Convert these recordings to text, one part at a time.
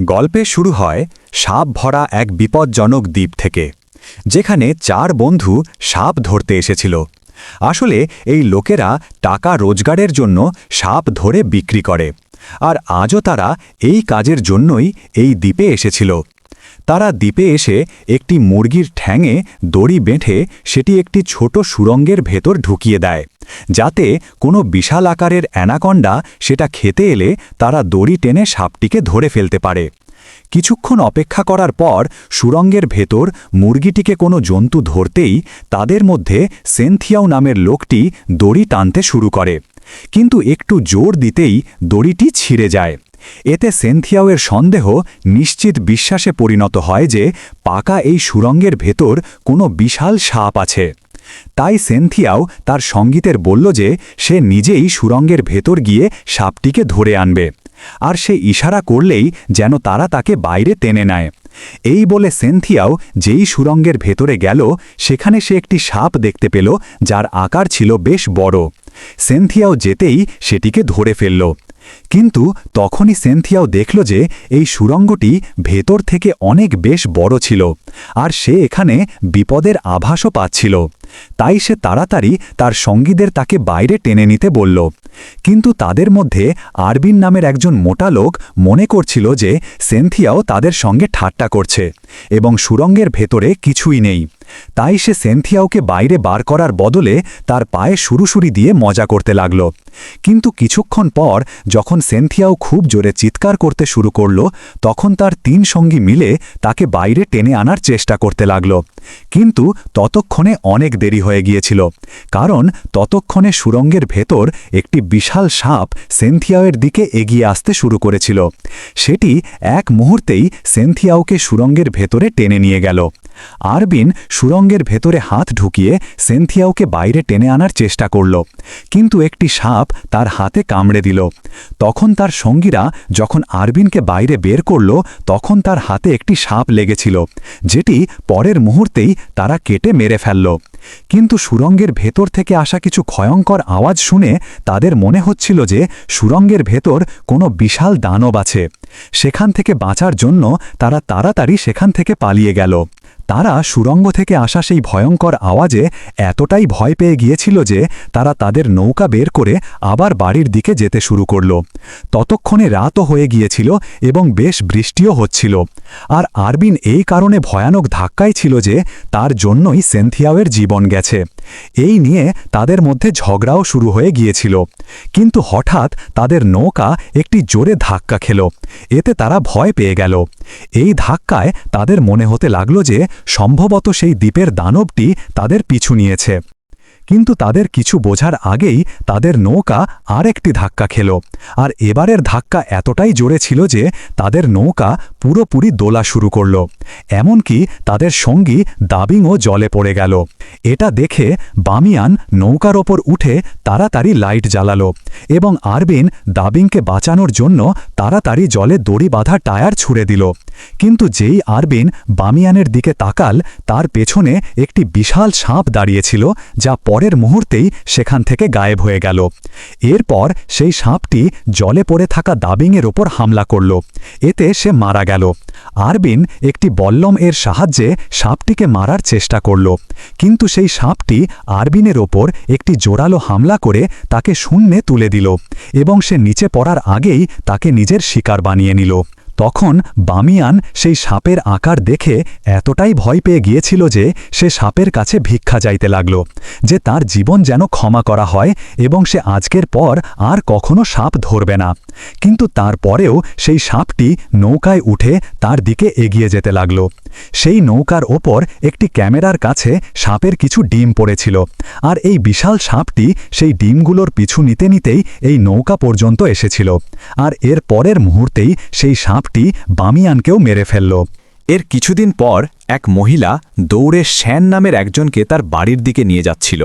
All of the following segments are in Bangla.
গল্পে শুরু হয় সাপ ভরা এক বিপজ্জনক দ্বীপ থেকে, যেখানে চার বন্ধু সাপ ধরতে এসেছিল। আসলে এই লোকেরা টাকা রোজগারের জন্য সাপ ধরে বিক্রি করে, আর আজও তারা এই কাজের জন্যই এই দ্বীপে এসেছিল। তারা দ্বীপে এসে একটি মুরগির ঠ্যাঙে দড়ি বেঁধে সেটি একটি ছোট সুরঙ্গের ভেতর ঢুকিয়ে দেয়, যাতে কোনো বিশাল আকারের অ্যানাকন্ডা সেটা খেতে এলে তারা দড়ি টেনে সাপটিকে ধরে ফেলতে পারে। কিছুক্ষণ অপেক্ষা করার পর সুরঙ্গের ভেতর মুরগিটিকে কোনো জন্তু ধরতেই তাদের মধ্যে সেন্থিয়াও নামের লোকটি দড়ি টানতে শুরু করে, কিন্তু একটু জোর দিতেই দড়িটি ছিঁড়ে যায়। এতে সেন্থিয়াওয়ের সন্দেহ নিশ্চিত বিশ্বাসে পরিণত হয় যে পাকা এই সুরঙ্গের ভেতর কোনো বিশাল সাপ আছে। তাই সেন্থিয়াও তার সঙ্গীতের বলল যে সে নিজেই সুরঙ্গের ভেতর গিয়ে সাপটিকে ধরে আনবে, আর সে ইশারা করলেই যেন তারা তাকে বাইরে টেনে নেয়। এই বলে সেন্থিয়াও যেই সুরঙ্গের ভেতরে গেল, সেখানে সে একটি সাপ দেখতে পেল, যার আকার ছিল বেশ বড়। সেন্থিয়াও যেতেই সেটিকে ধরে ফেলল। কিন্তু তখনই সেন্থিয়াও দেখল যে এই সুরঙ্গটি ভেতর থেকে অনেক বেশ বড় ছিল আর সে এখানে বিপদের আভাসও পাচ্ছিল। তাই সে তাড়াতাড়ি তার সঙ্গীদের তাকে বাইরে টেনে নিতে বলল। কিন্তু তাদের মধ্যে আরবিন নামের একজন মোটা লোক মনে করছিল যে সেন্থিয়াও তাদের সঙ্গে ঠাট্টা করছে এবং সুরঙ্গের ভেতরে কিছুই নেই। তাই সে সেন্থিয়াওকে বাইরে বার করার বদলে তার পায়ে সুরুসুরি দিয়ে মজা করতে লাগল। কিন্তু কিছুক্ষণ পর যখন সেন্থিয়াও খুব জোরে চিৎকার করতে শুরু করল, তখন তার তিন সঙ্গী মিলে তাকে বাইরে টেনে আনার চেষ্টা করতে লাগল। কিন্তু ততক্ষণে অনেক দেরি হয়ে গিয়েছিল, কারণ ততক্ষণে সুরঙ্গের ভেতর একটি বিশাল সাপ সেন্থিয়াওয়ের দিকে এগিয়ে আসতে শুরু করেছিল। সেটি এক মুহূর্তেই সেন্থিয়াওকে সুরঙ্গের ভেতরে টেনে নিয়ে গেল। আরবিন সুরঙ্গের ভেতরে হাত ঢুকিয়ে সেন্থিয়াওকে বাইরে টেনে আনার চেষ্টা করল, কিন্তু একটি সাপ তার হাতে কামড়ে দিল। তখন তার সঙ্গীরা যখন আরবিনকে বাইরে বের করল, তখন তার হাতে একটি সাপ লেগেছিল, যেটি পরের মুহূর্তেই তারা কেটে মেরে ফেলল। কিন্তু সুরঙ্গের ভেতর থেকে আসা কিছু ভয়ঙ্কর আওয়াজ শুনে তাদের মনে হচ্ছিল যে সুরঙ্গের ভেতর কোনো বিশাল দানব আছে। সেখান থেকে বাঁচার জন্য তারা তাড়াতাড়ি সেখান থেকে পালিয়ে গেল। তারা সুরঙ্গ থেকে আসা সেই ভয়ঙ্কর আওয়াজে এতটাই ভয় পেয়ে গিয়েছিল যে তারা তাদের নৌকা বের করে আবার বাড়ির দিকে যেতে শুরু করল। ততক্ষণে রাতও হয়ে গিয়েছিল এবং বেশ বৃষ্টিও হচ্ছিল। আর আরবিন এই কারণে ভয়ানক ধাক্কাই ছিল যে তার জন্যই সেন্থিয়াওয়ের জীবন গেছে। এই নিয়ে তাদের মধ্যে ঝগড়াও শুরু হয়ে গিয়েছিল। কিন্তু হঠাৎ তাদের নৌকা একটি জোরে ধাক্কা খেল। এতে তারা ভয় পেয়ে গেল। এই ধাক্কায় তাদের মনে হতে লাগল যে সম্ভবত সেই দ্বীপের দানবটি তাদের পিছু নিয়েছে। কিন্তু তাদের কিছু বোঝার আগেই তাদের নৌকা আর একটি ধাক্কা খেল। আর এবারের ধাক্কা এতটাই জোরে ছিল যে তাদের নৌকা পুরোপুরি দোলা শুরু করল। এমনকি তাদের সঙ্গী দাবিংও জলে পড়ে গেল। এটা দেখে বামিয়ান নৌকার ওপর উঠে তাড়াতাড়ি লাইট জ্বালালো। এবং আরবিন দাবিংকে বাঁচানোর জন্য তাড়াতাড়ি জলে দড়ি বাঁধা টায়ার ছুড়ে দিল। কিন্তু যেই আরবিন বামিয়ানের দিকে তাকাল, তার পেছনে একটি বিশাল সাপ দাঁড়িয়েছিল, যা পরের মুহূর্তেই সেখান থেকে গায়েব হয়ে গেল। এরপর সেই সাপটি জলে পড়ে থাকা দাবিংয়ের ওপর হামলা করল। এতে সে মারা গেল। আরবিন একটি বল্লম এর সাহায্যে সাপটিকে মারার চেষ্টা করল। কিন্তু সেই সাপটি আরবিনের ওপর একটি জোরালো হামলা করে তাকে শূন্যে তুলে দিল এবং সে নিচে পড়ার আগেই তাকে নিজের শিকার বানিয়ে নিল। তখন বামিয়ান সেই সাপের আকার দেখে এতটাই ভয় পেয়ে গিয়েছিল যে সে সাপের কাছে ভিক্ষা যাইতে লাগল, যে তার জীবন যেন ক্ষমা করা হয় এবং সে আজকের পর আর কখনো সাপ ধরবে না। কিন্তু তারপরেও সেই সাপটি নৌকায় উঠে তার দিকে এগিয়ে যেতে লাগল। সেই নৌকার ওপর একটি ক্যামেরার কাছে সাপের কিছু ডিম পড়েছিল, আর এই বিশাল সাপটি সেই ডিমগুলোর পিছু নিতে নিতেই এই নৌকা পর্যন্ত এসেছিল, আর এর পরের মুহূর্তেই সেই সাপটি বামিয়ানকেও মেরে ফেলল। এর কিছুদিন পর এক মহিলা দৌড়ে শ্যান নামের একজনকে তার বাড়ির দিকে নিয়ে যাচ্ছিল।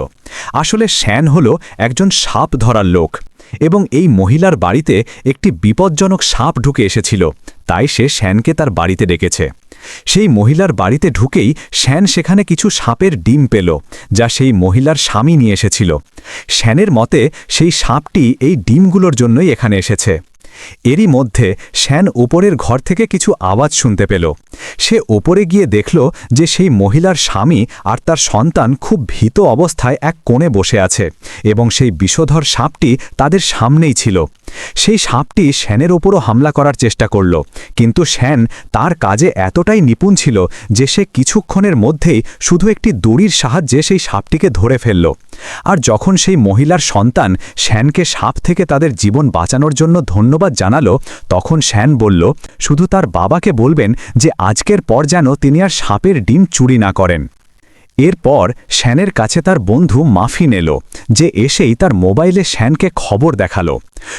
আসলে শ্যান হল একজন সাপ ধরার লোক। এবং এই মহিলার বাড়িতে একটি বিপজ্জনক সাপ ঢুকে এসেছিল, তাই সে শ্যানকে তার বাড়িতে ডেকেছে। সেই মহিলার বাড়িতে ঢুকেই শ্যান সেখানে কিছু সাপের ডিম পেল, যা সেই মহিলার স্বামী নিয়ে এসেছিল। শ্যানের মতে, সেই সাপটি এই ডিমগুলোর জন্যই এখানে এসেছে। এরই মধ্যে শ্যান উপরের ঘর থেকে কিছু আওয়াজ শুনতে পেল। সে ওপরে গিয়ে দেখল যে সেই মহিলার স্বামী আর তার সন্তান খুব ভীত অবস্থায় এক কোণে বসে আছে এবং সেই বিষধর সাপটি তাদের সামনেই ছিল। সেই সাপটি শ্যানের ওপরও হামলা করার চেষ্টা করল, কিন্তু শ্যান তার কাজে এতটাই নিপুণ ছিল যে সে কিছুক্ষণের মধ্যেই শুধু একটি দড়ির সাহায্যে সেই সাপটিকে ধরে ফেলল। আর যখন সেই মহিলার সন্তান শ্যানকে সাপ থেকে তাদের জীবন বাঁচানোর জন্য ধন্যবাদ জানালো, তখন শ্যান বলল, শুধু তার বাবাকে বলবেন যে আজকের পর যেন তিনি আর সাপের ডিম চুরি না করেন। এরপর শ্যানের কাছে তার বন্ধু মাফিন এলো যে এসেই তার মোবাইলে শ্যানকে খবর দেখাল।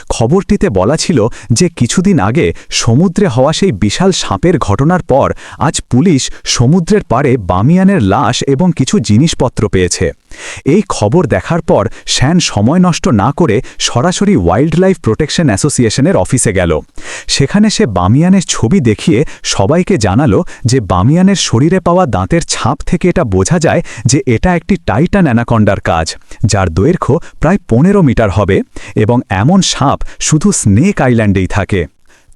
খবরটিতে বলা ছিল যে কিছুদিন আগে সমুদ্রে হওয়া সেই বিশাল সাপের ঘটনার পর আজ পুলিশ সমুদ্রের পাড়ে বামিয়ানের লাশ এবং কিছু জিনিসপত্র পেয়েছে। এই খবর দেখার পর শ্যান সময় নষ্ট না করে সরাসরি ওয়াইল্ড লাইফ প্রোটেকশন অ্যাসোসিয়েশনের অফিসে গেল। সেখানে সে বামিয়ানের ছবি দেখিয়ে সবাইকে জানালো যে বামিয়ানের শরীরে পাওয়া দাঁতের ছাপ থেকে এটা বোঝা যায় যে এটা একটি টাইটান অ্যানাকন্ডার কাজ, যার দৈর্ঘ্য প্রায় পনেরো মিটার হবে এবং এমন সাপ শুধু স্নেক আইল্যান্ডেই থাকে।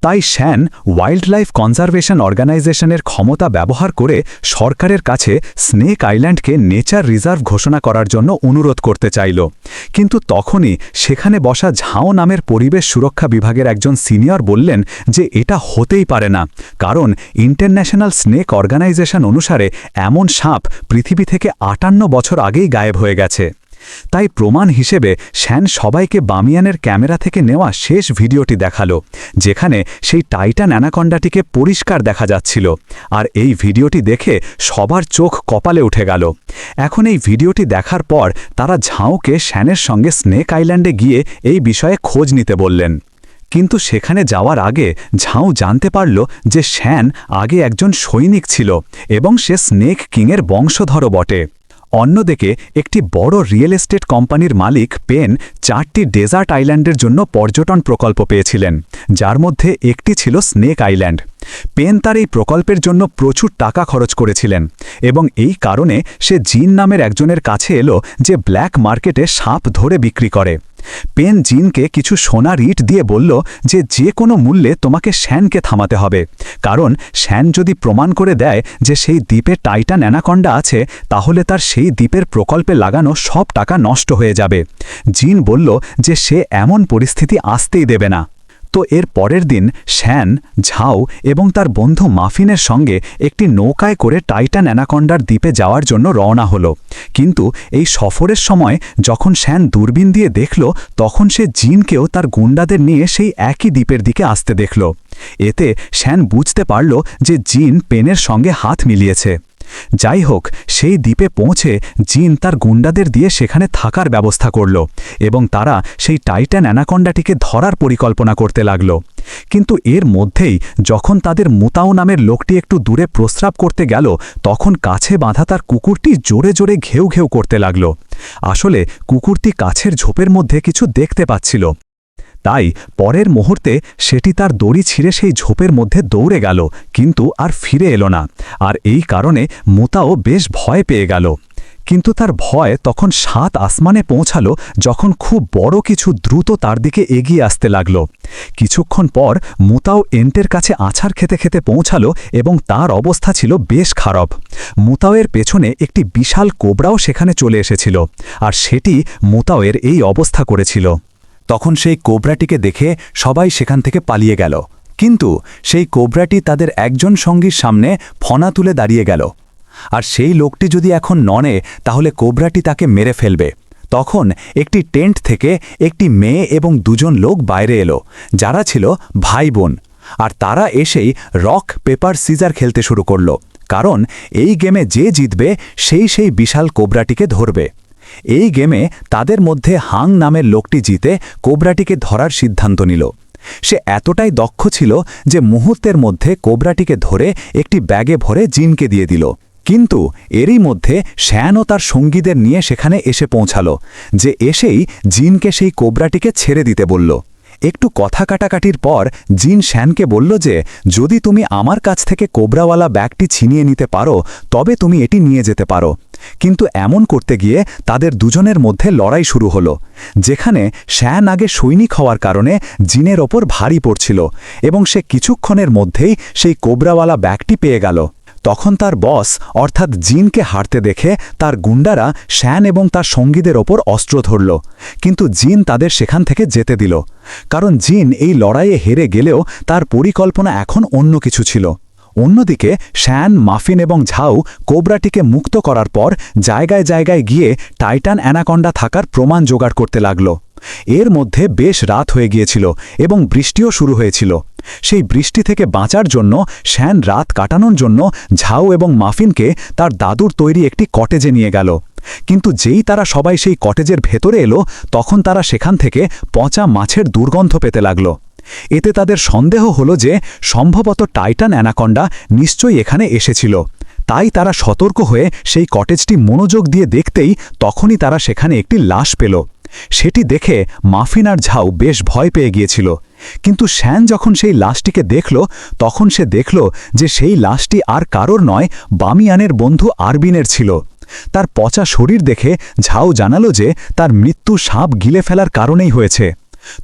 তাই শ্যান ওয়াইল্ড লাইফ কনজারভেশন অর্গানাইজেশনের ক্ষমতা ব্যবহার করে সরকারের কাছে স্নেক আইল্যান্ডকে নেচার রিজার্ভ ঘোষণা করার জন্য অনুরোধ করতে চাইল। কিন্তু তখনই সেখানে বসা ঝাও নামের পরিবেশ সুরক্ষা বিভাগের একজন সিনিয়র বললেন যে এটা হতেই পারে না, কারণ ইন্টারন্যাশনাল স্নেক অর্গানাইজেশন অনুসারে এমন সাপ পৃথিবী থেকে আটান্ন বছর আগেই গায়েব হয়ে গেছে। তাই প্রমাণ হিসেবে শ্যান সবাইকে বামিয়ানের ক্যামেরা থেকে নেওয়া শেষ ভিডিওটি দেখাল, যেখানে সেই টাইটান অ্যানাকন্ডাটিকে পরিষ্কার দেখা যাচ্ছিল। আর এই ভিডিওটি দেখে সবার চোখ কপালে উঠে গেল। এখন এই ভিডিওটি দেখার পর তারা ঝাউকে শ্যানের সঙ্গে স্নেক আইল্যান্ডে গিয়ে এই বিষয়ে খোঁজ নিতে বললেন। কিন্তু সেখানে যাওয়ার আগে ঝাউ জানতে পারল যে শ্যান আগে একজন সৈনিক ছিল এবং সে স্নেক কিংয়ের বংশধর বটে। অন্যদিকে, একটি বড় রিয়েল এস্টেট কোম্পানির মালিক পেন চারটি ডেজার্ট আইল্যান্ডের জন্য পর্যটন প্রকল্প পেয়েছিলেন, যার মধ্যে একটি ছিল স্নেক আইল্যান্ড। পেন তার এই প্রকল্পের জন্য প্রচুর টাকা খরচ করেছিলেন এবং এই কারণে সে জিন নামের একজনের কাছে এলো যে ব্ল্যাক মার্কেটে সাপ ধরে বিক্রি করে। পেন জিনকে কিছু সোনার ইট দিয়ে বলল যে যে কোনো মূল্যে তোমাকে শ্যানকে থামাতে হবে। কারণ শ্যান যদি প্রমাণ করে দেয় যে সেই দ্বীপে টাইটান অ্যানাকন্ডা আছে, তাহলে তার সেই দ্বীপের প্রকল্পে লাগানো সব টাকা নষ্ট হয়ে যাবে। জিন বলল যে সে এমন পরিস্থিতি আসতেই দেবে না। তো এর পরের দিন শ্যান, ঝাও এবং তার বন্ধু মাফিনের সঙ্গে একটি নৌকায় করে টাইটান অ্যানাকন্ডার দ্বীপে যাওয়ার জন্য রওনা হলো। কিন্তু এই সফরের সময় যখন শ্যান দূরবীন দিয়ে দেখল, তখন সে জিনকেও তার গুন্ডাদের নিয়ে সেই একই দ্বীপের দিকে আসতে দেখল। এতে শ্যান বুঝতে পারল যে জিন পেনের সঙ্গে হাত মিলিয়েছে। যাই হোক, সেই দ্বীপে পৌঁছে জিন তার গুন্ডাদের দিয়ে সেখানে থাকার ব্যবস্থা করল এবং তারা সেই টাইটান অ্যানাকন্ডাটিকে ধরার পরিকল্পনা করতে লাগল। কিন্তু এর মধ্যেই যখন তাদের মুতাও নামের লোকটি একটু দূরে প্রস্রাব করতে গেল, তখন কাছে বাঁধা তার কুকুরটি জোরে জোরে ঘেউ ঘেউ করতে লাগল। আসলে কুকুরটি কাছের ঝোপের মধ্যে কিছু দেখতে পাচ্ছিল। তাই পরের মুহূর্তে সেটি তার দড়ি ছিঁড়ে সেই ঝোপের মধ্যে দৌড়ে গেল, কিন্তু আর ফিরে এলো না। আর এই কারণে মোতাও বেশ ভয় পেয়ে গেল। কিন্তু তার ভয় তখন সাত আসমানে পৌঁছালো, যখন খুব বড় কিছু দ্রুত তার দিকে এগিয়ে আসতে লাগল। কিছুক্ষণ পর মুতাও এন্টের কাছে আছাড় খেতে খেতে পৌঁছালো এবং তার অবস্থা ছিল বেশ খারাপ। মুতাওয়ের পেছনে একটি বিশাল কোবরাও সেখানে চলে এসেছিল, আর সেটি মুতাওয়ের এই অবস্থা করেছিল। তখন সেই কোবরাটিকে দেখে সবাই সেখান থেকে পালিয়ে গেল। কিন্তু সেই কোবরাটি তাদের একজন সঙ্গীর সামনে ফনা তুলে দাঁড়িয়ে গেল। আর সেই লোকটি যদি এখন ননে তাহলে কোবরাটি তাকে মেরে ফেলবে। তখন একটি টেন্ট থেকে একটি মেয়ে এবং দুজন লোক বাইরে এলো, যারা ছিল ভাই বোন আর তারা এসেই রক, পেপার, সিজার খেলতে শুরু করল। কারণ এই গেমে যে জিতবে, সেই সেই বিশাল কোবরাটিকে ধরবে। এই গেমে তাদের মধ্যে হাং নামের লোকটি জিতে কোবরাটিকে ধরার সিদ্ধান্ত নিল। সে এতটাই দক্ষ ছিল যে মুহূর্তের মধ্যে কোবরাটিকে ধরে একটি ব্যাগে ভরে জিনকে দিয়ে দিল। কিন্তু এরই মধ্যে শ্যান ও তার সঙ্গীদের নিয়ে সেখানে এসে পৌঁছালো, যে এসেই জিনকে সেই কোবরাটিকে ছেড়ে দিতে বলল। একটু কথা কাটাকাটির পর জিন শ্যানকে বলল যে, যদি তুমি আমার কাছ থেকে কোবরাওয়ালা ব্যাগটি ছিনিয়ে নিতে পারো, তবে তুমি এটি নিয়ে যেতে পারো। কিন্তু এমন করতে গিয়ে তাদের দুজনের মধ্যে লড়াই শুরু হলো, যেখানে শ্যান আগে সৈনিক হওয়ার কারণে জিনের ওপর ভারী পড়ছিল এবং সে কিছুক্ষণের মধ্যেই সেই কোবরাওয়ালা ব্যাগটি পেয়ে গেল। তখন তার বস, অর্থাৎ জিনকে হারতে দেখে তার গুন্ডারা শ্যান এবং তার সঙ্গীদের ওপর অস্ত্র ধরল, কিন্তু জিন তাদের সেখান থেকে যেতে দিল। কারণ জিন এই লড়াইয়ে হেরে গেলেও তার পরিকল্পনা এখন অন্য কিছু ছিল। অন্যদিকে, শ্যান, মাফিন এবং ঝাউ কোবরাটিকে মুক্ত করার পর জায়গায় জায়গায় গিয়ে টাইটান অ্যানাকন্ডা থাকার প্রমাণ জোগাড় করতে লাগল। এর মধ্যে বেশ রাত হয়ে গিয়েছিল এবং বৃষ্টিও শুরু হয়েছিল। সেই বৃষ্টি থেকে বাঁচার জন্য, শ্যান রাত কাটানোর জন্য ঝাউ এবং মাফিনকে তার দাদুর তৈরি একটি কটেজে নিয়ে গেল। কিন্তু যেই তারা সবাই সেই কটেজের ভেতরে এলো, তখন তারা সেখান থেকে পচা মাছের দুর্গন্ধ পেতে লাগল। এতে তাদের সন্দেহ হলো যে সম্ভবত টাইটান অ্যানাকন্ডা নিশ্চয়ই এখানে এসেছিল। তাই তারা সতর্ক হয়ে সেই কটেজটি মনোযোগ দিয়ে দেখতেই তখনই তারা সেখানে একটি লাশ পেল। সেটি দেখে মাফিন আর ঝাউ বেশ ভয় পেয়ে গিয়েছিল। কিন্তু শ্যান যখন সেই লাশটিকে দেখল, তখন সে দেখল যে সেই লাশটি আর কারোর নয়, বামিয়ানের বন্ধু আরবিনের ছিল। তার পচা শরীর দেখে ঝাউ জানালো যে তার মৃত্যু সাপ গিলে ফেলার কারণেই হয়েছে।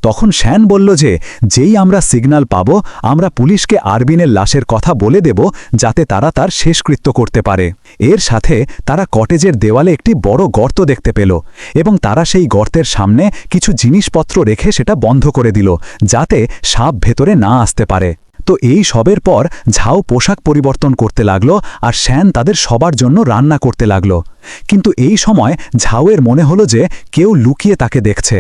তখন শ্যান বলল যে, যেই আমরা সিগন্যাল পাব, আমরা পুলিশকে আরবিনের লাশের কথা বলে দেব, যাতে তারা তার শেষকৃত্য করতে পারে। এর সাথে তারা কটেজের দেওয়ালে একটি বড় গর্ত দেখতে পেল, এবং তারা সেই গর্তের সামনে কিছু জিনিসপত্র রেখে সেটা বন্ধ করে দিল, যাতে সাপ ভেতরে না আসতে পারে। তো এই সবের পর ঝাও পোশাক পরিবর্তন করতে লাগল, আর শ্যান তাদের সবার জন্য রান্না করতে লাগল। কিন্তু এই সময় ঝাউয়ের মনে হলো যে, কেউ লুকিয়ে তাকে দেখছে।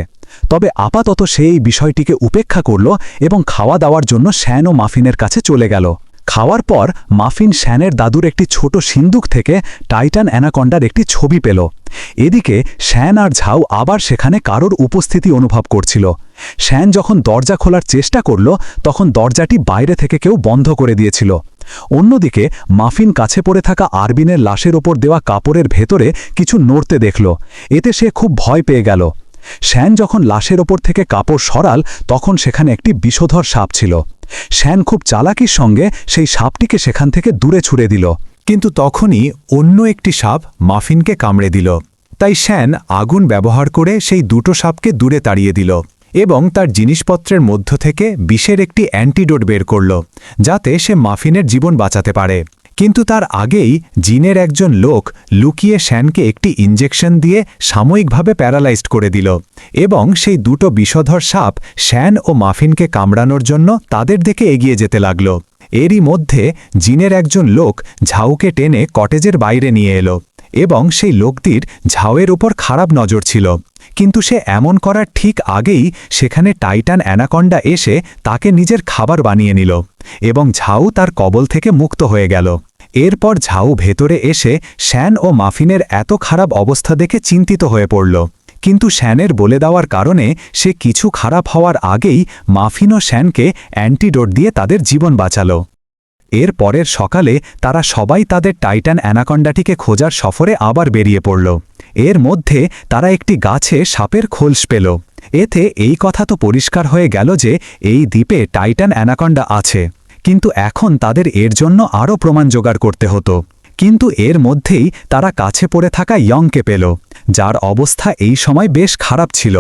তবে আপাতত সে এই বিষয়টিকে উপেক্ষা করল এবং খাওয়া দাওয়ার জন্য শ্যান ও মাফিনের কাছে চলে গেল। খাওয়ার পর মাফিন শ্যানের দাদুর একটি ছোট সিন্দুক থেকে টাইটান অ্যানাকন্ডার একটি ছবি পেল। এদিকে শ্যান আর ঝাউ আবার সেখানে কারোর উপস্থিতি অনুভব করছিল। শ্যান যখন দরজা খোলার চেষ্টা করল, তখন দরজাটি বাইরে থেকে কেউ বন্ধ করে দিয়েছিল। অন্যদিকে মাফিন কাছে পড়ে থাকা আরবিনের লাশের ওপর দেওয়া কাপড়ের ভেতরে কিছু নড়তে দেখল। এতে সে খুব ভয় পেয়ে গেল। শ্যান যখন লাশের ওপর থেকে কাপড় সরাল, তখন সেখানে একটি বিষধর সাপ ছিল। শ্যান খুব চালাকির সঙ্গে সেই সাপটিকে সেখান থেকে দূরে ছুড়ে দিল। কিন্তু তখনই অন্য একটি সাপ মাফিনকে কামড়ে দিল। তাই শ্যান আগুন ব্যবহার করে সেই দুটো সাপকে দূরে তাড়িয়ে দিল এবং তার জিনিসপত্রের মধ্য থেকে বিষের একটি অ্যান্টিডোট বের করল, যাতে সে মাফিনের জীবন বাঁচাতে পারে। কিন্তু তার আগেই জিনের একজন লোক লুকিয়ে শ্যানকে একটি ইঞ্জেকশন দিয়ে সাময়িকভাবে প্যারালাইজড করে দিল এবং সেই দুটো বিষধর সাপ শ্যান ও মাফিনকে কামড়ানোর জন্য তাদের দিকে এগিয়ে যেতে লাগল। এরই মধ্যে জিনের একজন লোক ঝাউকে টেনে কটেজের বাইরে নিয়ে এলো এবং সেই লোকটির ঝাউয়ের উপর খারাপ নজর ছিল। কিন্তু সে এমন করার ঠিক আগেই সেখানে টাইটান অ্যানাকন্ডা এসে তাকে নিজের খাবার বানিয়ে নিল এবং ঝাউ তার কবল থেকে মুক্ত হয়ে গেল। এরপর ঝাউ ভেতরে এসে শ্যান ও মাফিনের এত খারাপ অবস্থা দেখে চিন্তিত হয়ে পড়ল। কিন্তু শ্যানের বলে দেওয়ার কারণে সে কিছু খারাপ হওয়ার আগেই মাফিন ও শ্যানকে অ্যান্টিডোট দিয়ে তাদের জীবন বাঁচাল। এর পরের সকালে তারা সবাই তাদের টাইটান অ্যানাকন্ডাটিকে খোঁজার সফরে আবার বেরিয়ে পড়ল। এর মধ্যে তারা একটি গাছে সাপের খোলস পেল। এতে এই কথা তো পরিষ্কার হয়ে গেল যে এই দ্বীপে টাইটান অ্যানাকন্ডা আছে। কিন্তু এখন তাদের এর জন্য আরও প্রমাণ জোগাড় করতে হতো। কিন্তু এর মধ্যেই তারা কাছে পড়ে থাকা ইয়ংকে পেল, যার অবস্থা এই সময় বেশ খারাপ ছিল।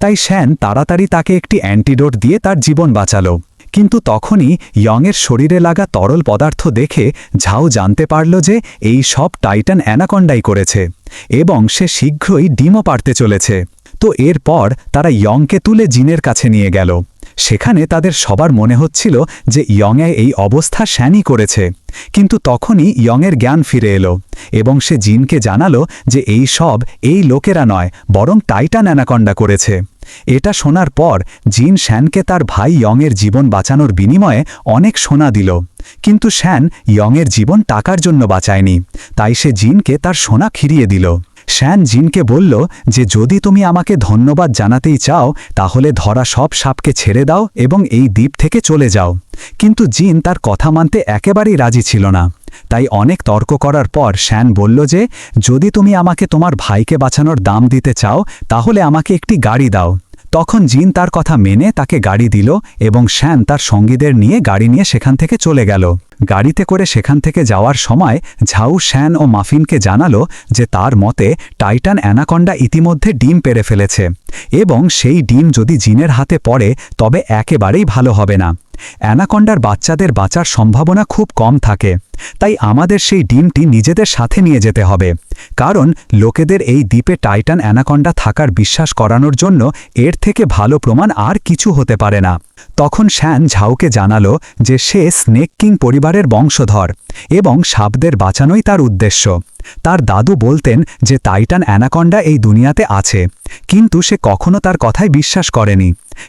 তাই শ্যান তাড়াতাড়ি তাকে একটি অ্যান্টিডোট দিয়ে তার জীবন বাঁচাল। কিন্তু তখনই ইয়ংয়ের শরীরে লাগা তরল পদার্থ দেখে ঝাও জানতে পারল যে এই সব টাইটান অ্যানাকন্ডাই করেছে এবং সে শীঘ্রই ডিমও পারতে চলেছে। তো এরপর তারা ইয়ংকে তুলে জিনের কাছে নিয়ে গেল। সেখানে তাদের সবার মনে হচ্ছিল যে ইয়ংয়ে এই অবস্থা শ্যানি করেছে। কিন্তু তখনই ইয়ংয়ের জ্ঞান ফিরে এলো এবং সে জিনকে জানালো যে এই সব এই লোকেরা নয়, বরং টাইটান অ্যানাকন্ডা করেছে। এটা শোনার পর জিন শ্যানকে তার ভাই ইয়ংয়ের জীবন বাঁচানোর বিনিময়ে অনেক সোনা দিল। কিন্তু শ্যান ইয়ংয়ের জীবন টাকার জন্য বাঁচায়নি। তাই সে জিনকে তার সোনা ফিরিয়ে দিল। শ্যান জিনকে বলল যে, যদি তুমি আমাকে ধন্যবাদ জানাতেই চাও, তাহলে ধরা সব সাপকে ছেড়ে দাও এবং এই দ্বীপ থেকে চলে যাও। কিন্তু জিন তার কথা মানতে একেবারেই রাজি ছিল না। তাই অনেক তর্ক করার পর শ্যান বলল যে, যদি তুমি আমাকে তোমার ভাইকে বাঁচানোর দাম দিতে চাও, তাহলে আমাকে একটি গাড়ি দাও। তখন জিন তার কথা মেনে তাকে গাড়ি দিল এবং শ্যান তার সঙ্গীদের নিয়ে গাড়ি নিয়ে সেখান থেকে চলে গেল। গাড়িতে করে সেখান থেকে যাওয়ার সময় ঝাউ শ্যান ও মাফিনকে জানালো যে তার মতে টাইটান অ্যানাকন্ডা ইতিমধ্যে ডিম পেরে ফেলেছে এবং সেই ডিম যদি জিনের হাতে পড়ে তবে একেবারেই ভালো হবে না। অ্যানাকন্ডার বাচ্চাদের বাঁচার সম্ভাবনা খুব কম থাকে। তাই আমাদের সেই ডিমটি নিজেদের সাথে নিয়ে যেতে হবে। কারণ লোকেদের এই দ্বীপে টাইটান অ্যানাকন্ডা থাকার বিশ্বাস করানোর জন্য এর থেকে ভালো প্রমাণ আর কিছু হতে পারে না। তখন শ্যান ঝাউকে জানালো যে সে স্নেক কিং পরিবারের বংশধর এবং সাপদের বাঁচানোই তার উদ্দেশ্য। তার দাদু বলতেন যে টাইটান অ্যানাকন্ডা এই দুনিয়াতে আছে, কিন্তু সে কখনো তার কথায় বিশ্বাস করেনি।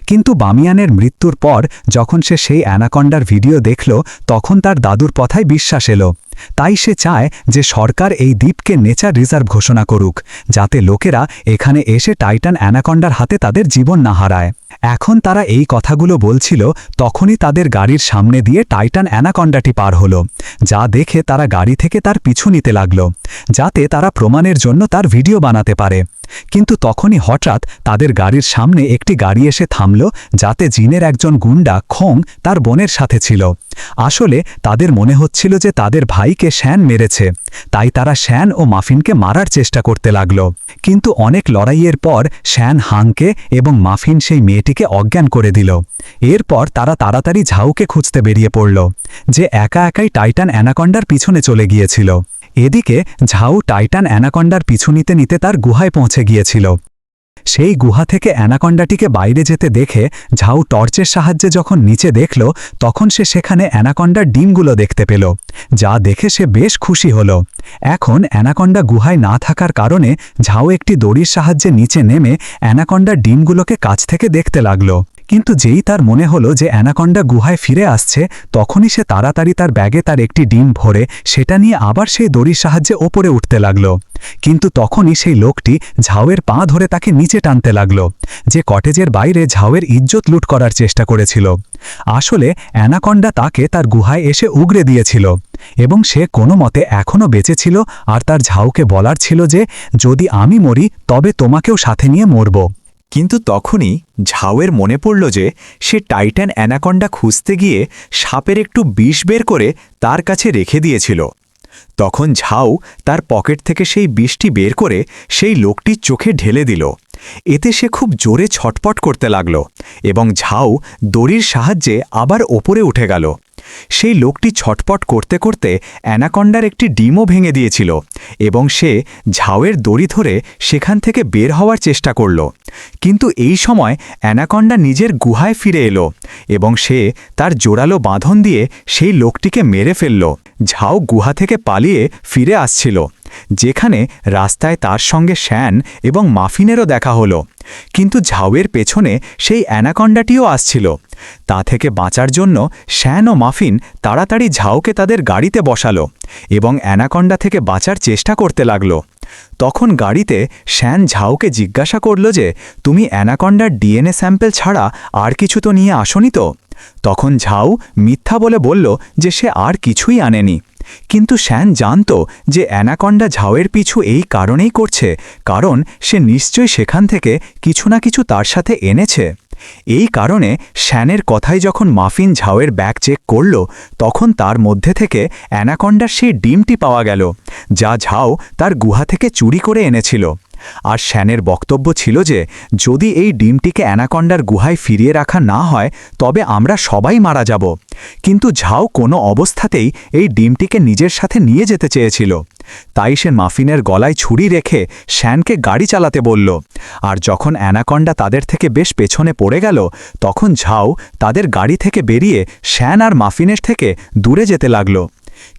কিন্তু বামিয়ানের মৃত্যুর পর যখন সে সেই অ্যানাকন্ডার ভিডিও দেখল, তখন তার দাদুর কথায় বিশ্বাস এলো। তাই সে চায় যে সরকার এই দ্বীপকে নেচার রিজার্ভ ঘোষণা করুক, যাতে লোকেরা এখানে এসে টাইটান অ্যানাকন্ডার হাতে তাদের জীবন না হারায়। এখন তারা এই কথাগুলো বলছিল, তখনই তাদের গাড়ির সামনে দিয়ে টাইটান অ্যানাকন্ডাটি পার হলো, যা দেখে তারা গাড়ি থেকে তার পিছু নিতে লাগল, যাতে তারা প্রমাণের জন্য তার ভিডিও বানাতে পারে। কিন্তু তখনই হঠাৎ তাদের গাড়ির সামনে একটি গাড়ি এসে থামল, যাতে জিনের একজন গুন্ডা খোং তার বোনের সাথে ছিল। আসলে তাদের মনে হচ্ছিল যে তাদের ভাইকে শ্যান মেরেছে, তাই তারা শ্যান ও মাফিনকে মারার চেষ্টা করতে লাগল। কিন্তু অনেক লড়াইয়ের পর শ্যান হাংকে এবং মাফিন সেই মেয়েটিকে অজ্ঞান করে দিল। এরপর তারা তাড়াতাড়ি ঝাউকে খুঁজতে বেরিয়ে পড়ল, যে একা একাই টাইটান অ্যানাকন্ডার পিছনে চলে গিয়েছিল। এদিকে ঝাউ টাইটান অ্যানাকন্ডার পিছু নিতে নিতে তার গুহায় পৌঁছে গিয়েছিল। সেই গুহা থেকে অ্যানাকন্ডাটিকে বাইরে যেতে দেখে ঝাউ টর্চের সাহায্যে যখন নিচে দেখল, তখন সে সেখানে অ্যানাকন্ডার ডিমগুলো দেখতে পেল, যা দেখে সে বেশ খুশি হল। এখন অ্যানাকন্ডা গুহায় না থাকার কারণে ঝাউ একটি দড়ির সাহায্যে নিচে নেমে অ্যানাকন্ডার ডিমগুলোকে কাছ থেকে দেখতে লাগল। কিন্তু যেই তার মনে হলো যে অ্যানাকন্ডা গুহায় ফিরে আসছে, তখনই সে তাড়াতাড়ি তার ব্যাগে তার একটি ডিম ভরে সেটা নিয়ে আবার সেই দড়ির সাহায্যে ওপরে উঠতে লাগল। কিন্তু তখনই সেই লোকটি ঝাউয়ের পা ধরে তাকে নিচে টানতে লাগল, যে কটেজের বাইরে ঝাউয়ের ইজ্জত লুট করার চেষ্টা করেছিল। আসলে অ্যানাকন্ডা তাকে তার গুহায় এসে উগরে দিয়েছিল, এবং সে কোনো মতে এখনও বেঁচেছিল আর তার ঝাউকে বলার ছিল যে, যদি আমি মরি, তবে তোমাকেও সাথে নিয়ে মরব। কিন্তু তখনই ঝাউয়ের মনে পড়ল যে সে টাইটান অ্যানাকন্ডা খুঁজতে গিয়ে সাপের একটু বিষ বের করে তার কাছে রেখে দিয়েছিল। তখন ঝাউ তার পকেট থেকে সেই বিষটি বের করে সেই লোকটির চোখে ঢেলে দিল। এতে সে খুব জোরে ছটপট করতে লাগল এবং ঝাউ দড়ির সাহায্যে আবার ওপরে উঠে গেল। সেই লোকটি ছটপট করতে করতে অ্যানাকন্ডার একটি ডিমও ভেঙে দিয়েছিল এবং সে ঝাউয়ের দড়ি ধরে সেখান থেকে বের হওয়ার চেষ্টা করল। কিন্তু এই সময় অ্যানাকন্ডা নিজের গুহায় ফিরে এলো এবং সে তার জোরালো বাঁধন দিয়ে সেই লোকটিকে মেরে ফেলল। ঝাউ গুহা থেকে পালিয়ে ফিরে আসছিল, যেখানে রাস্তায় তার সঙ্গে শ্যান এবং মাফিনেরও দেখা হলো। কিন্তু ঝাউয়ের পেছনে সেই অ্যানাকন্ডাটিও আসছিল। তা থেকে বাঁচার জন্য শ্যান ও মাফিন তাড়াতাড়ি ঝাউকে তাদের গাড়িতে বসালো এবং অ্যানাকন্ডা থেকে বাঁচার চেষ্টা করতে লাগল। তখন গাড়িতে শ্যান ঝাউকে জিজ্ঞাসা করল যে, তুমি অ্যানাকন্ডার ডিএনএ স্যাম্পেল ছাড়া আর কিছু তো নিয়ে আসনি তো? তখন ঝাউ মিথ্যা বলে বলল যে সে আর কিছুই আনেনি। কিন্তু শ্যান জানত যে অ্যানাকন্ডা ঝাউয়ের পিছু এই কারণেই করছে, কারণ সে নিশ্চয়ই সেখান থেকে কিছু না কিছু তার সাথে এনেছে। এই কারণে শ্যানের কথাই যখন মাফিন ঝাউয়ের ব্যাগ চেক করল, তখন তার মধ্যে থেকে অ্যানাকন্ডার সেই ডিমটি পাওয়া গেল, যা ঝাউ তার গুহা থেকে চুরি করে এনেছিল। আর শ্যানের বক্তব্য ছিল যে, যদি এই ডিমটিকে অ্যানাকন্ডার গুহায় ফিরিয়ে রাখা না হয়, তবে আমরা সবাই মারা যাব। কিন্তু ঝাও কোনো অবস্থাতেই এই ডিমটিকে নিজের সাথে নিয়ে যেতে চেয়েছিল। তাই সে মাফিনের গলায় ছুরি রেখে শ্যানকে গাড়ি চালাতে বলল। আর যখন অ্যানাকন্ডা তাদের থেকে বেশ পেছনে পড়ে গেল, তখন ঝাও তাদের গাড়ি থেকে বেরিয়ে শ্যান আর মাফিনের থেকে দূরে যেতে লাগল।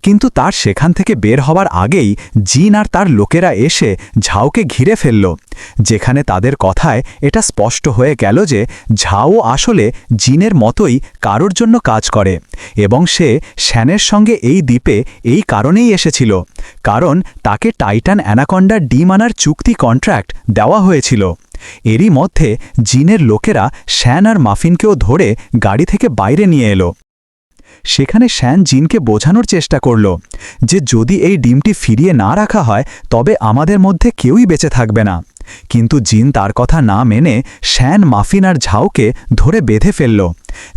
কিন্তু তার সেখান থেকে বের হবার আগেই জিন আর তার লোকেরা এসে ঝাউকে ঘিরে ফেলল। যেখানে তাদের কথায় এটা স্পষ্ট হয়ে গেল যে ঝাও আসলে জিনের মতোই কারোর জন্য কাজ করে এবং সে শ্যানের সঙ্গে এই দ্বীপে এই কারণেই এসেছিল। কারণ তাকে টাইটান অ্যানাকন্ডার ডিম আনার চুক্তি কন্ট্রাক্ট দেওয়া হয়েছিল। এরই মধ্যে জিনের লোকেরা শ্যান আর মাফিনকেও ধরে গাড়ি থেকে বাইরে নিয়ে এলো। সেখানে শ্যান জিনকে বোঝানোর চেষ্টা করল যে যদি এই ডিমটি ফিরিয়ে না রাখা হয়, তবে আমাদের মধ্যে কেউই বেঁচে থাকবে না। কিন্তু জিন তার কথা না মেনে শ্যান মাফিন আর ঝাউকে ধরে বেঁধে ফেলল।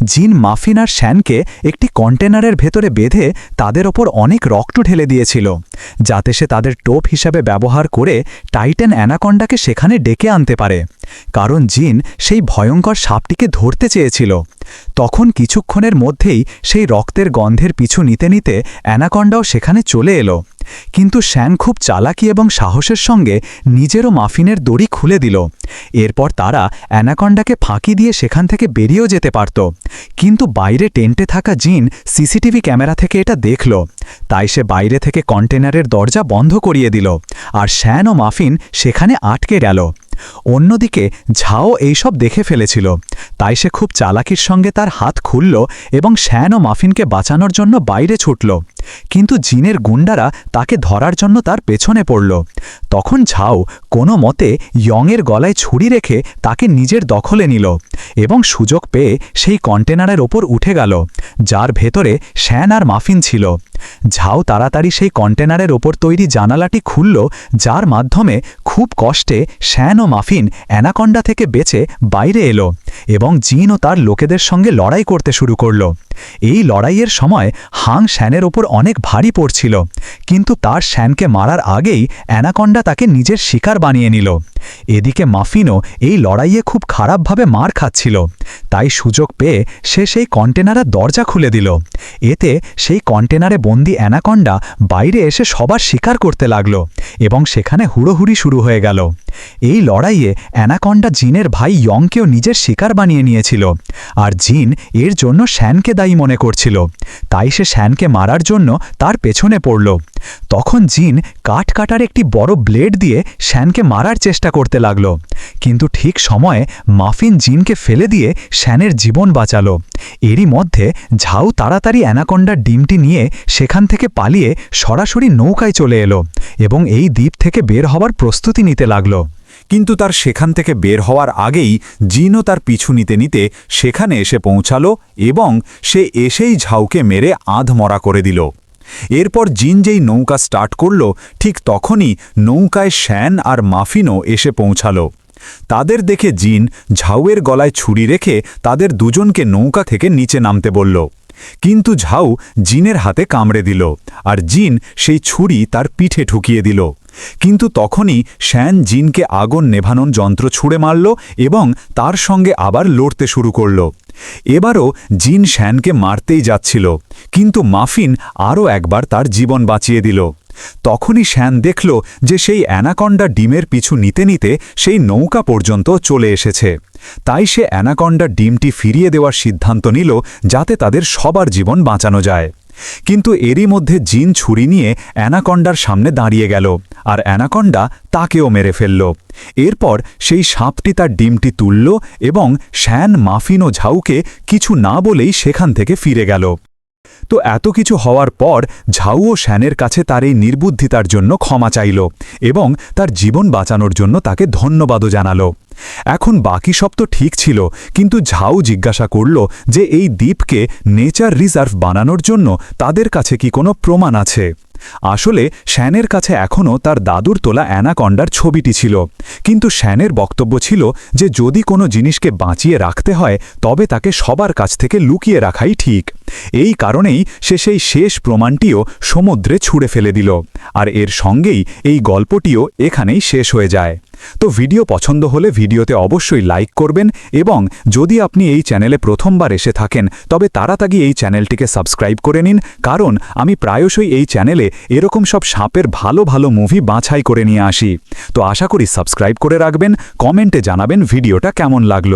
জিন মাফিন আর শ্যানকে একটি কন্টেনারের ভেতরে বেঁধে তাদের ওপর অনেক রক্ত ঢেলে দিয়েছিল, যাতে সে তাদের টোপ হিসাবে ব্যবহার করে টাইটান অ্যানাকন্ডাকে সেখানে ডেকে আনতে পারে। কারণ জিন সেই ভয়ঙ্কর সাপটিকে ধরতে চেয়েছিল। তখন কিছুক্ষণের মধ্যেই সেই রক্তের গন্ধের পিছু নিতে নিতে অ্যানাকন্ডাও সেখানে চলে এলো। কিন্তু শ্যান খুব চালাকি এবং সাহসের সঙ্গে নিজেরও মাফিনের দড়ি খুলে দিল। এরপর তারা অ্যানাকন্ডাকে ফাঁকি দিয়ে সেখান থেকে বেরিয়েও যেতে পারত। কিন্তু বাইরে টেন্টে থাকা জিন সিসিটিভি ক্যামেরা থেকে এটা দেখল। তাই সে বাইরে থেকে কন্টেনারের দরজা বন্ধ করিয়ে দিল। আর শ্যান ও মাফিন সেখানে আটকে গেল। অন্যদিকে ঝাও এইসব দেখে ফেলেছিল। তাই সে খুব চালাকির সঙ্গে তার হাত খুলল এবং শ্যান ও মাফিনকে বাঁচানোর জন্য বাইরে ছুটল। কিন্তু জিনের গুন্ডারা তাকে ধরার জন্য তার পেছনে পড়ল। তখন ঝাও কোনো মতে ইয়ংয়ের গলায় ছুরি রেখে তাকে নিজের দখলে নিল এবং সুযোগ পেয়ে সেই কন্টেনারের ওপর উঠে গেল, যার ভেতরে শ্যান আর মাফিন ছিল। ঝাও তাড়াতাড়ি সেই কন্টেনারের ওপর তৈরি জানালাটি খুলল, যার মাধ্যমে খুব কষ্টে শ্যান ও মাফিন অ্যানাকন্ডা থেকে বেঁচে বাইরে এলো এবং জিন ও তার লোকেদের সঙ্গে লড়াই করতে শুরু করল। এই লড়াইয়ের সময় হাং শ্যানের ওপর অনেক ভারী পড়ছিল। কিন্তু তার শ্যানকে মারার আগেই অ্যানাকন্ডা তাকে নিজের শিকার বানিয়ে নিল। এদিকে মাফিনও এই লড়াইয়ে খুব খারাপভাবে মার খাচ্ছিল। তাই সুযোগ পেয়ে সে সেই কন্টেনারের দরজা খুলে দিল। এতে সেই কন্টেনারে বন্দি অ্যানাকন্ডা বাইরে এসে সবার শিকার করতে লাগল এবং সেখানে হুড়োহুড়ি শুরু হয়ে গেল। এই লড়াইয়ে অ্যানাকন্ডা জিনের ভাই ইয়ংকেও নিজের শিকার বানিয়ে নিয়েছিল। আর জিন এর জন্য শ্যানকে দায়ী মনে করছিল। তাই সে শ্যানকে মারার জন্য তার পেছনে পড়ল। তখন জিন কাঠ কাটার একটি বড় ব্লেড দিয়ে শ্যানকে মারার চেষ্টা করতে লাগল। কিন্তু ঠিক সময়ে মাফিন জিনকে ফেলে দিয়ে শ্যানের জীবন বাঁচালো। এরই মধ্যে ঝাউ তাড়াতাড়ি অ্যানাকন্ডার ডিমটি নিয়ে সেখান থেকে পালিয়ে সরাসরি নৌকায় চলে এলো এবং এই দ্বীপ থেকে বের হবার প্রস্তুতি নিতে লাগল। কিন্তু তার সেখান থেকে বের হওয়ার আগেই জিনও তার পিছু নিতে নিতে সেখানে এসে পৌঁছালো এবং সে এসেই ঝাউকে মেরে আধমরা করে দিল। এরপর জিন যেই নৌকা স্টার্ট করল, ঠিক তখনই নৌকায় শ্যান আর মাফিনও এসে পৌঁছালো। তাদের দেখে জিন ঝাউয়ের গলায় ছুরি রেখে তাদের দুজনকে নৌকা থেকে নিচে নামতে বলল। কিন্তু ঝাউ জিনের হাতে কামড়ে দিল, আর জিন সেই ছুরি তার পিঠে ঠুকিয়ে দিল। কিন্তু তখনই শ্যান জিনকে আগুন নেভানোর যন্ত্র ছুঁড়ে মারল এবং তার সঙ্গে আবার লড়তে শুরু করল। এবারও জিন শ্যানকে মারতেই যাচ্ছিল, কিন্তু মাফিন আরও একবার তার জীবন বাঁচিয়ে দিল। তখনই শ্যান দেখল যে সেই অ্যানাকন্ডা ডিমের পিছু নিতে নিতে সেই নৌকা পর্যন্ত চলে এসেছে। তাই সে অ্যানাকন্ডা ডিমটি ফিরিয়ে দেওয়ার সিদ্ধান্ত নিল যাতে তাদের সবার জীবন বাঁচানো যায়। কিন্তু এরই মধ্যে জিন ছুরি নিয়ে অ্যানাকন্ডার সামনে দাঁড়িয়ে গেল, আর অ্যানাকন্ডা তাকেও মেরে ফেলল। এরপর সেই সাপটি তার ডিমটি তুলল এবং শ্যান মাফিন ও ঝাউকে কিছু না বলেই সেখান থেকে ফিরে গেল। তো এত কিছু হওয়ার পর ঝাউ ও শ্যানের কাছে তার এই নির্বুদ্ধিতার জন্য ক্ষমা চাইল এবং তার জীবন বাঁচানোর জন্য তাকে ধন্যবাদও জানাল। এখন বাকি সব তো ঠিক ছিল, কিন্তু ঝাউ জিজ্ঞাসা করল যে এই দ্বীপকে নেচার রিজার্ভ বানানোর জন্য তাদের কাছে কি কোনো প্রমাণ আছে? আসলে শ্যানের কাছে এখনও তার দাদুর তোলা অ্যানাকন্ডার ছবিটি ছিল। কিন্তু শ্যানের বক্তব্য ছিল যে যদি কোনো জিনিসকে বাঁচিয়ে রাখতে হয়, তবে তাকে সবার কাছ থেকে লুকিয়ে রাখাই ঠিক। এই কারণেই সে সেই শেষ প্রমাণটিও সমুদ্রে ছুঁড়ে ফেলে দিল। আর এর সঙ্গেই এই গল্পটিও এখানেই শেষ হয়ে যায়। তো ভিডিও পছন্দ হলে ভিডিওতে অবশ্যই লাইক করবেন এবং যদি আপনি এই চ্যানেলে প্রথমবার এসে থাকেন, তবে তাড়াতাড়ি এই চ্যানেলটিকে সাবস্ক্রাইব করে নিন, কারণ আমি প্রায়শই এই চ্যানেলে এরকম সব সাপের ভালো ভালো মুভি বাছাই করে নিয়ে আসি। তো আশা করি সাবস্ক্রাইব করে রাখবেন, কমেন্টে জানাবেন ভিডিওটা কেমন লাগল।